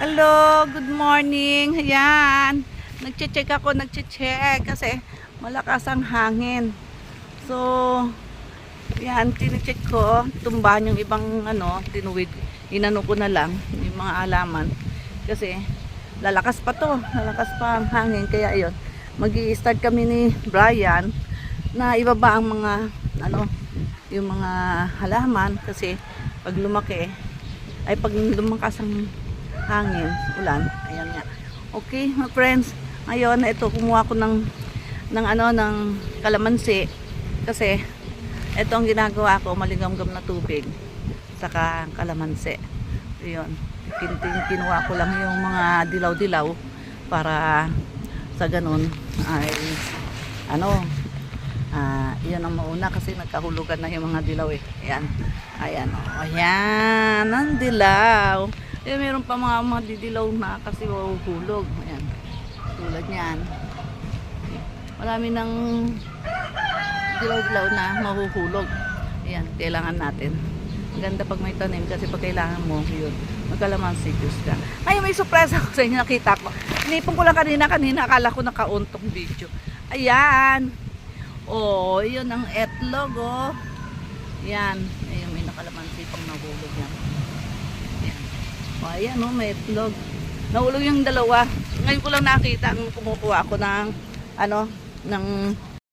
Hello, good morning. Ayan. Nagche-check ako, nagche-check kasi malakas ang hangin. So, yan, tine-check ko. Tumbahan yung ibang ano, tinuwid. Inano ko na lang yung mga alaman. Kasi lalakas pa to. Lalakas pa ang hangin. Kaya ayun, mag start kami ni Brian na ibaba ang mga ano, yung mga halaman kasi pag lumaki ay pag lumakas ang hangin, ulan, ayan nga. Okay, mga friends, ngayon ito kumuha ko ng ng ano ng kalamansi kasi ito ang ginagawa ko, malingamgam na tubig saka kalamansi. Ayun. Kin kin- kinuha ko lang yung mga dilaw-dilaw para sa ganun ay ano Ah, iyan ang mauna kasi nagkahulugan na yung mga dilaw eh. Ayan. Ayan. Oh, ayan. Ang dilaw. Eh, meron pa mga mga didilaw na kasi mahuhulog. Ayan. Tulad niyan. Marami ng dilaw-dilaw na mahuhulog. Ayan. Kailangan natin. Ang ganda pag may tanim kasi pag kailangan mo, yun. Magkalamansi juice ka. Ay, may surprise ako sa inyo. Nakita ko. Inipon ko lang kanina. Kanina akala ko nakauntong video. Ayan. Oh, yun ang etlog, oh. Yan. Ayun, may nakalamansi pang nahulog yan. Yan. Oh, ayan, oh, may etlog. Nahulog yung dalawa. Ngayon ko lang nakita ang kumukuha ako ng, ano, ng